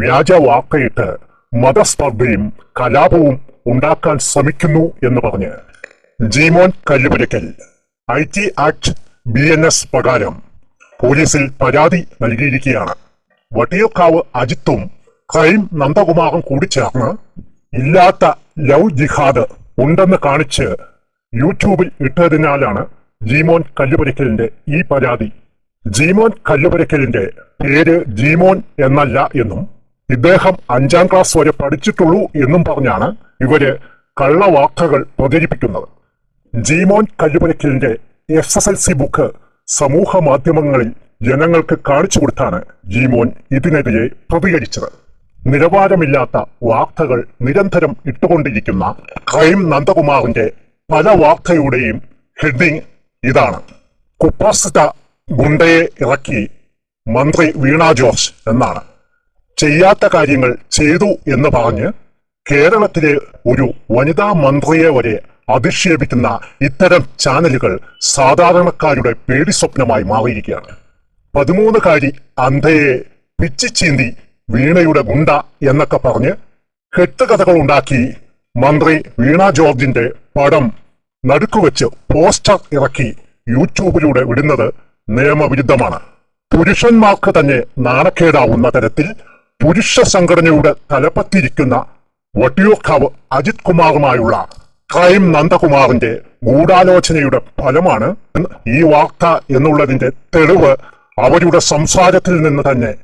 വ്യാജ വാർത്തയിട്ട് മതസ്പർദ്ധയും കലാപവും ഉണ്ടാക്കാൻ ശ്രമിക്കുന്നു എന്ന് പറഞ്ഞ് Jeemon Kallupurakkal I T act B N S പ്രകാരം പോലീസിൽ പരാതി നൽകിയിരിക്കുകയാണ്. വട്ടിയൂർക്കാവ് അജിത്തും ക്രൈം നന്ദകുമാറും കൂടി ചേർന്ന് ഇല്ലാത്ത ലവ് ജിഹാദ് ഉണ്ടെന്ന് കാണിച്ച് യൂട്യൂബിൽ ഇട്ടതിനാലാണ് ജീമോൻ കല്ലുപുരക്കലിന്റെ ഈ പരാതി. ജീമോൻ കല്ലുപുരക്കലിന്റെ പേര് ജീമോൻ എന്നല്ല എന്നും ഇദ്ദേഹം അഞ്ചാം ക്ലാസ് വരെ പഠിച്ചിട്ടുള്ളൂ എന്നും പറഞ്ഞാണ് ഇവർ കള്ളവാർത്തകൾ പ്രചരിപ്പിക്കുന്നത്. Jeemon കഴിവരക്കലിന്റെ S S L C book സമൂഹ മാധ്യമങ്ങളിൽ ജനങ്ങൾക്ക് കാണിച്ചു കൊടുത്താണ് ജീമോൻ ഇതിനെതിരെ പ്രതികരിച്ചത്. നിലവാരമില്ലാത്ത വാർത്തകൾ നിരന്തരം ഇട്ടുകൊണ്ടിരിക്കുന്ന ക്രൈം നന്ദകുമാറിന്റെ പല വാർത്തയുടെയും ഹെഡിങ് ഇതാണ്. കുപ്പാസിറ്റ ഗുണ്ടയെ ഇറക്കി മന്ത്രി വീണ ജോർജ് എന്നാണ്. ചെയ്യാത്ത കാര്യങ്ങൾ ചെയ്തു എന്ന് പറഞ്ഞ് കേരളത്തിലെ ഒരു വനിതാ മന്ത്രിയെ വരെ അധിക്ഷേപിക്കുന്ന ഇത്തരം ചാനലുകൾ സാധാരണക്കാരുടെ പേടി സ്വപ്നമായി മാറിയിരിക്കുകയാണ്. പതിമൂന്നുകാരി അന്ധയെ പിച്ചിച്ചീന്തി വീണയുടെ ഗുണ്ട എന്നൊക്കെ പറഞ്ഞ് കെട്ടുകഥകൾ ഉണ്ടാക്കി മന്ത്രി വീണ ജോർജിന്റെ പടം നടുക്കുവെച്ച് പോസ്റ്റർ ഇറക്കി യൂട്യൂബിലൂടെ വിടുന്നത് നിയമവിരുദ്ധമാണ്. പുരുഷന്മാർക്ക് തന്നെ നാണക്കേടാവുന്ന തരത്തിൽ പുരുഷ സംഘടനയുടെ തലപ്പത്തിരിക്കുന്ന വട്ടിയൂർക്കാവ് അജിത് കുമാറുമായുള്ള ക്രൈം നന്ദകുമാറിന്റെ ഗൂഢാലോചനയുടെ ഫലമാണ് ഈ വാർത്ത എന്നുള്ളതിന്റെ തെളിവ് അവരുടെ സംസാരത്തിൽ നിന്ന് തന്നെ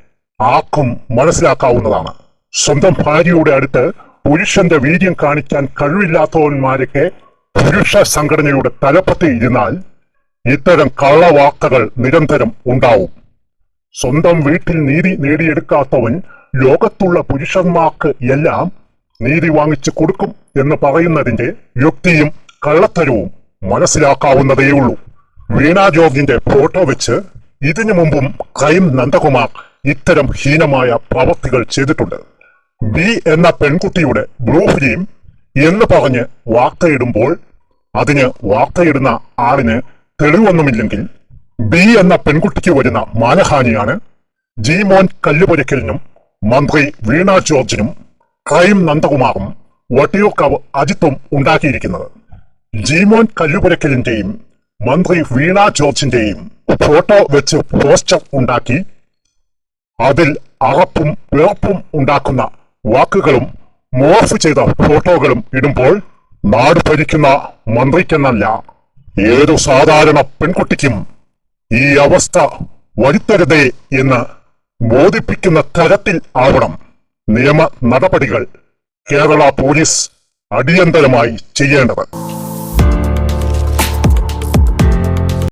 ആർക്കും മനസ്സിലാക്കാവുന്നതാണ്. സ്വന്തം ഭാര്യയുടെ അടുത്ത് പുരുഷന്റെ വീര്യം കാണിക്കാൻ കഴിവില്ലാത്തവന്മാരൊക്കെ പുരുഷ സംഘടനയുടെ തലപ്പത്ത് ഇരുന്നാൽ ഇത്തരം കള്ളവാർത്തകൾ നിരന്തരം ഉണ്ടാവും. സ്വന്തം വീട്ടിൽ നീതി നേടിയെടുക്കാത്തവൻ ലോകത്തുള്ള പുരുഷന്മാർക്ക് എല്ലാം നീതി വാങ്ങിച്ചു കൊടുക്കും എന്ന് പറയുന്നതിന്റെ യുക്തിയും കള്ളത്തരവും മനസ്സിലാക്കാവുന്നതേയുള്ളൂ വീണ ജോർജിന്റെ ഫോട്ടോ വെച്ച് ഇതിനു മുമ്പും ക്രൈം നന്ദകുമാർ ഇത്തരം ഹീനമായ പ്രവർത്തികൾ ചെയ്തിട്ടുണ്ട്. ബി എന്ന പെൺകുട്ടിയുടെ ബ്ലൂ ഫിലിം എന്ന് പറഞ്ഞ് വാർത്തയിടുമ്പോൾ അതിന് വാർത്തയിടുന്ന ആളിന് തെളിവൊന്നുമില്ലെങ്കിൽ ബി എന്ന പെൺകുട്ടിക്ക് വരുന്ന മാനഹാനിയാണ് ജിമോൻ കല്ലുപൊരിക്കലിനും മന്ത്രി വീണ ജോർജിനും ക്രൈം നന്ദകുമാറും വട്ടിയൂർക്കാവ് അജിത്തും ഉണ്ടാക്കിയിരിക്കുന്നത്. ജീമോൻ കല്ലുപുരക്കലിന്റെയും മന്ത്രി വീണ ജോർജിന്റെയും ഫോട്ടോ വെച്ച് പോസ്റ്റർ ഉണ്ടാക്കി അതിൽ അറപ്പും വെറുപ്പും ഉണ്ടാക്കുന്ന വാക്കുകളും മോർഫ് ചെയ്ത ഫോട്ടോകളും ഇടുമ്പോൾ നാട് ഭരിക്കുന്ന മന്ത്രിക്കെന്നല്ല ഏതു സാധാരണ പെൺകുട്ടിക്കും ഈ അവസ്ഥ വരുത്തരുതേ എന്ന് ബോധിപ്പിക്കുന്ന തരത്തിൽ ആവണം നിയമ നടപടികൾ. കേരള പോലീസ് അടിയന്തരമായി ചെയ്യേണ്ടത്.